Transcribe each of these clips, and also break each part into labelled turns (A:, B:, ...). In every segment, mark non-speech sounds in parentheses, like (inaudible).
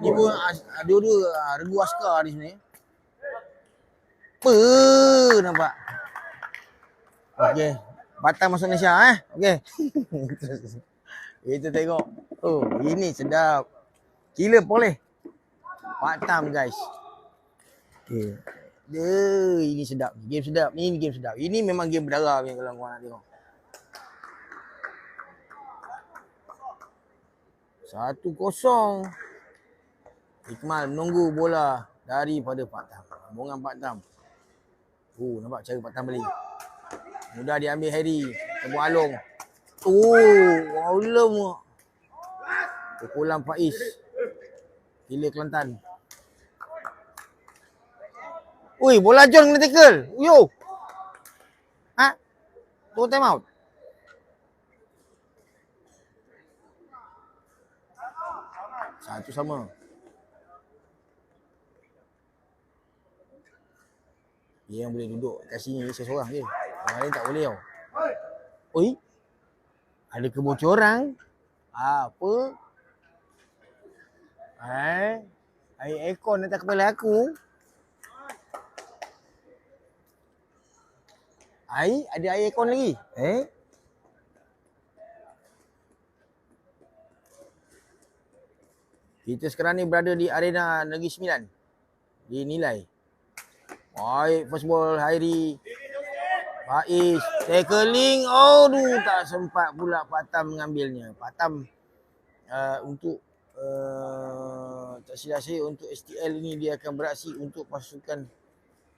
A: Ni pun dua-dua ah, regu askar di sini. Apa nampak? Okey. Batam masuk Malaysia eh. Okey. (laughs) Kita tengok. Oh, ini sedap. Gila boleh. Batam guys. Okey. Dia ini sedap. Game sedap. Ni game sedap. Ini memang game berdarah ni kalau kau nak tengok. Satu kosong. Ikmal menunggu bola daripada Pak Tam. Rombongan Pak Tam. Oh, nampak cara Pak Tam beli. Mudah diambil Harry. Tebu Along. Oh, Allah. Pukulan Faiz. Gila Kelantan. Ui, bola John kena tackle. Yo. Ha? Tu time out. Satu sama. Dia yang boleh duduk kat sini saya seorang je. Orang lain tak boleh tau. Oi. Ada kebocoran. Apa? Eh? Air aircon atas kepala aku. Air? Ada air aircon lagi? Eh? Kita sekarang ni berada di arena Negeri Sembilan. Dinilai. Baik, first ball Hairi. Faiz. Tackling. Oh, duh, tak sempat pula Patam mengambilnya. Patam uh, untuk uh, tak silap saya untuk STL ini dia akan beraksi untuk pasukan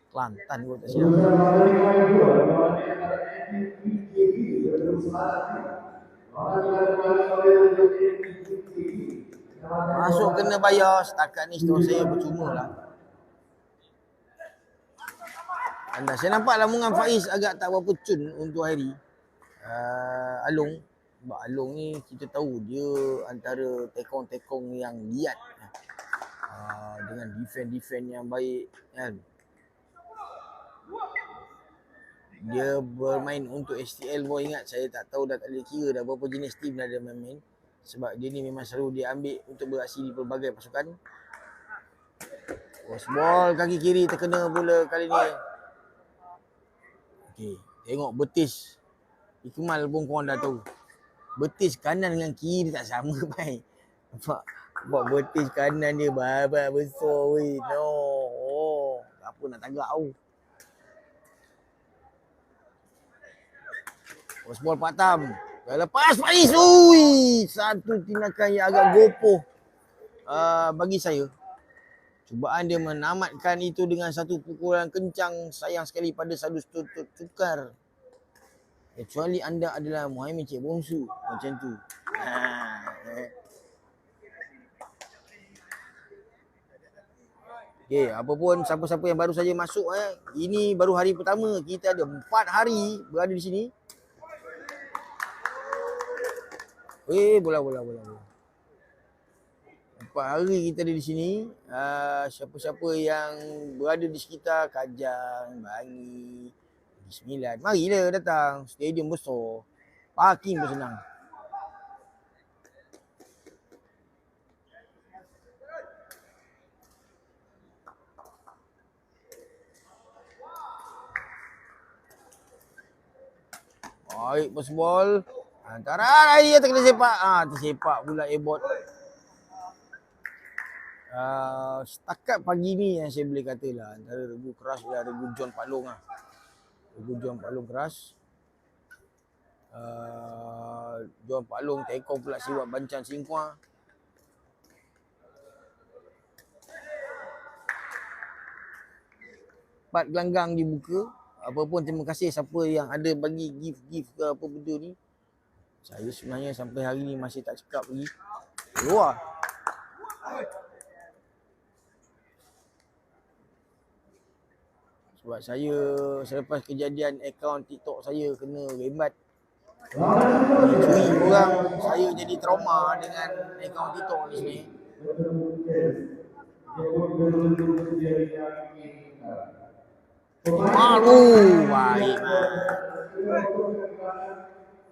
A: Kelantan kalau tak silap. Masuk kena bayar setakat ni setahu saya percuma lah. Anda saya nampak lamungan Faiz agak tak berapa cun untuk hari. Uh, Along sebab Along ni kita tahu dia antara tekong-tekong yang liat uh, dengan defend-defend yang baik kan. Dia bermain untuk STL boy ingat saya tak tahu dah tak boleh kira dah berapa jenis team dah dia main-main sebab dia ni memang selalu dia ambil untuk beraksi di pelbagai pasukan. Cross ball kaki kiri terkena pula kali ni. Okey, tengok betis. Ikmal pun korang dah tahu. Betis kanan dengan kiri tak sama (laughs) baik. Nampak? Nampak betis kanan dia babak besar weh. No. Oh, apa nak tagak tau. Cross ball Pak Tam. Dah lepas Faiz. Ui, satu tindakan yang agak gopoh uh, bagi saya. Cubaan dia menamatkan itu dengan satu pukulan kencang sayang sekali pada sadu tutut tukar. Kecuali anda adalah Muhammad Cik Bongsu macam tu. Ha, eh. Okay, apa pun siapa-siapa yang baru saja masuk eh, ini baru hari pertama kita ada empat hari berada di sini. Eh, bola bola bola. Empat hari kita ada di sini. Uh, siapa-siapa yang berada di sekitar Kajang, Bangi, Sembilan. Marilah datang. Stadium besar. Parking pun senang. Baik, first ball. Antara lari dia terkena sepak. Ah, tersepak pula airboard. Uh, setakat pagi ni yang saya boleh kata lah antara regu keras dia regu John Palung lah. Regu John Palung keras. Uh, John Palung tekong pula siwak bancan singkua. Empat gelanggang dibuka. Apa pun terima kasih siapa yang ada bagi gift-gift ke apa benda ni. Saya sebenarnya sampai hari ni masih tak cakap lagi. Keluar. Sebab saya selepas kejadian akaun TikTok saya kena rembat. Dicuri orang, saya jadi trauma dengan akaun TikTok ni sini. Malu baik.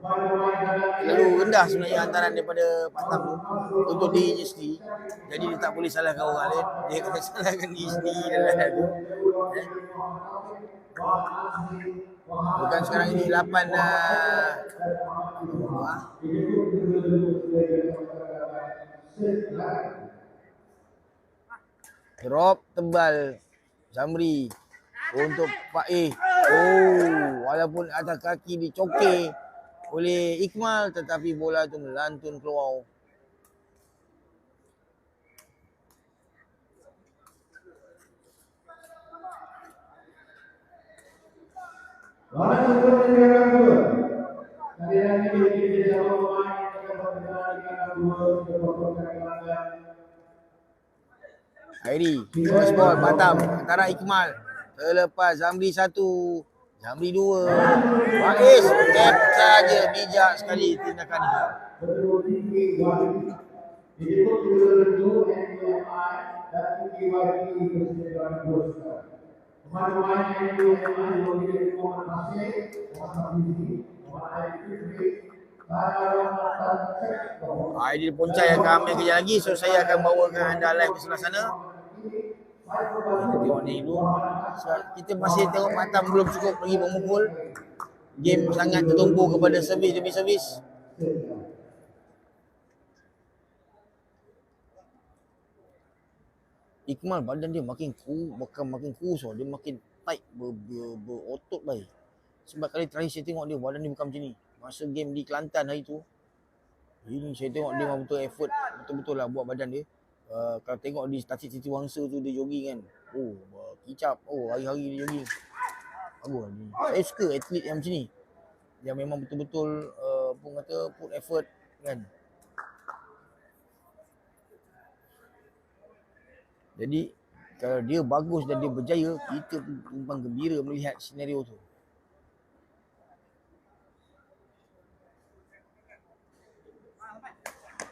A: Lalu rendah sebenarnya hantaran daripada patam tu untuk dirinya sendiri. Jadi dia tak boleh salahkan orang lain. Dia kena (laughs) salahkan diri sendiri dalam tu. Eh? Bukan sekarang ini 8 dah. Uh, Drop tebal Zamri untuk Pak Eh. Oh, walaupun atas kaki dicokir oleh Ikmal tetapi bola itu melantun keluar. Airi, first ball Batam antara Ikmal. Terlepas Zamri satu, Zamri dua. Faiz tap saja bijak sekali tindakan dia. Aidil Poncai akan ambil kejap lagi so saya akan bawakan anda live ke sebelah sana. Tengok ni dulu. So, kita masih tengok Batam belum cukup pergi memukul. Game sangat tertumpu kepada servis demi servis. Ikmal badan dia makin ku, bukan makin kurus dia makin tight ber, ber, berotot baik. Sebab kali terakhir saya tengok dia badan dia bukan macam ni. Masa game di Kelantan hari tu. Ini saya tengok dia memang betul effort betul-betul lah buat badan dia. Uh, kalau tengok di statistik Siti Wangsa tu dia jogging kan. Oh, kicap. Oh, hari-hari dia jogging. Bagus ni. Saya suka atlet yang macam ni. Yang memang betul-betul uh, pun kata put effort kan. Jadi kalau dia bagus dan dia berjaya, kita memang gembira melihat senario tu.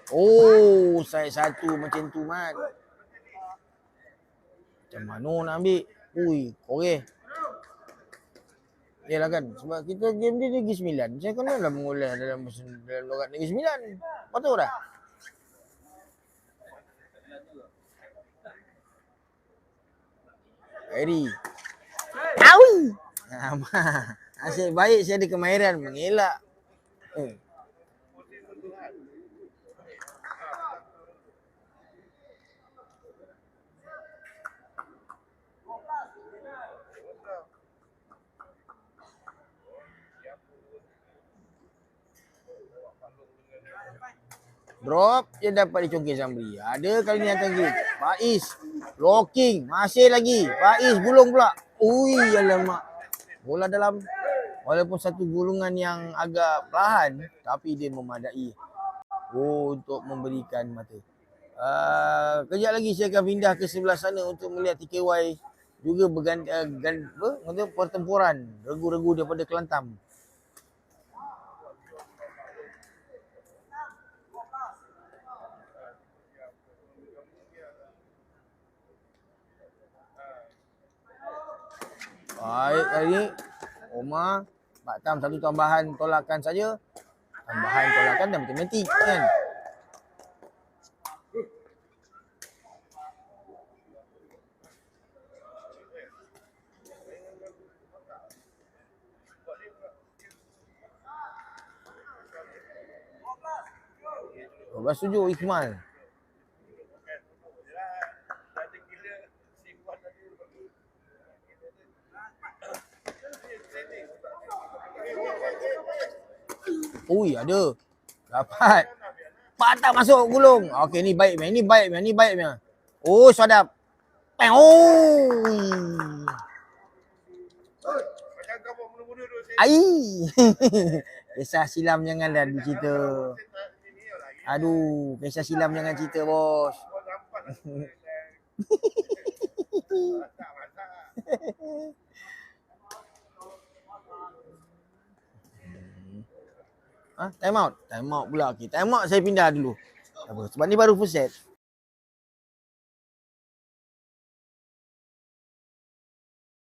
A: Oh, saya satu macam tu mat. Macam mana nak ambil? Ui, koreh. Yalah kan, sebab kita game dia Negeri Sembilan. Saya kena lah mengulas dalam, dalam logat Negeri Sembilan. Betul dah? Eri. Awi. Asyik baik saya ada kemahiran mengelak. Eh. Drop dia dapat dicongkir Zamri. Ada kali ni hantar grid. Faiz. Locking. Masih lagi. Faiz gulung pula. Ui alamak. Bola dalam. Walaupun satu gulungan yang agak perlahan. Tapi dia memadai. Oh untuk memberikan mata. Uh, kejap lagi saya akan pindah ke sebelah sana untuk melihat TKY juga berganda uh, gan, apa? pertempuran regu-regu daripada Kelantan. Baik kali Omar Batam satu tambahan tolakan saja. Tambahan tolakan dan matematik kan. Dua tujuh Ismail. Ui ada. Dapat. Patah masuk gulung. Okey ni baik ni baik ni baik ni. Oh sadap. Peng. Oh. Ai. (laughs) Kisah silam jangan dah dicerita. Aduh, kisah silam jangan cerita bos. (laughs) Ha? Time out. Time out pula. Okey, time out saya pindah dulu. Sebab ni baru full set.